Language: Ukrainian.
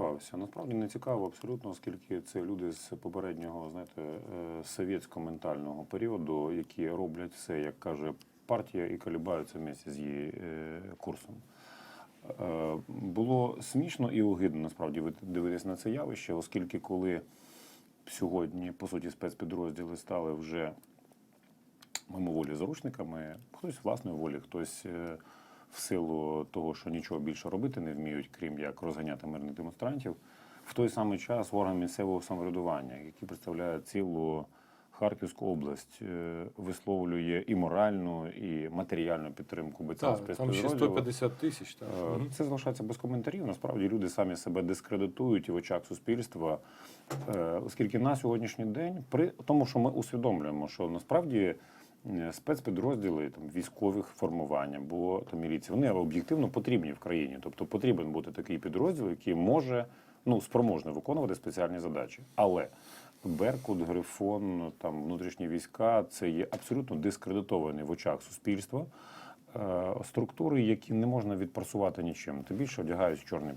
цікавився. Насправді не цікаво абсолютно, оскільки це люди з попереднього, знаєте, е, совєтсько-ментального періоду, які роблять все, як каже партія, і колібаються вместе з її е, курсом. Е, Було смішно і огидно насправді ви- дивитись на це явище, оскільки коли сьогодні, по суті, спецпідрозділи стали вже мимоволі заручниками, хтось власної волі, хтось в силу того, що нічого більше робити не вміють, крім як розганяти мирних демонстрантів, в той самий час орган місцевого самоврядування, який представляє цілу Харківську область, е, висловлює і моральну, і матеріальну підтримку бойцям там ще 150 тисяч. Так. Е, Це залишається без коментарів. Насправді люди самі себе дискредитують і в очах суспільства, Е, оскільки на сьогоднішній день, при тому, що ми усвідомлюємо, що насправді спецпідрозділи там військових формувань або там міліції, вони об'єктивно потрібні в країні. Тобто потрібен бути такий підрозділ, який може ну спроможний виконувати спеціальні задачі. Але Беркут, Грифон, там внутрішні війська це є абсолютно дискредитовані в очах суспільства е, структури, які не можна відпрацювати нічим. Тим більше одягають чорний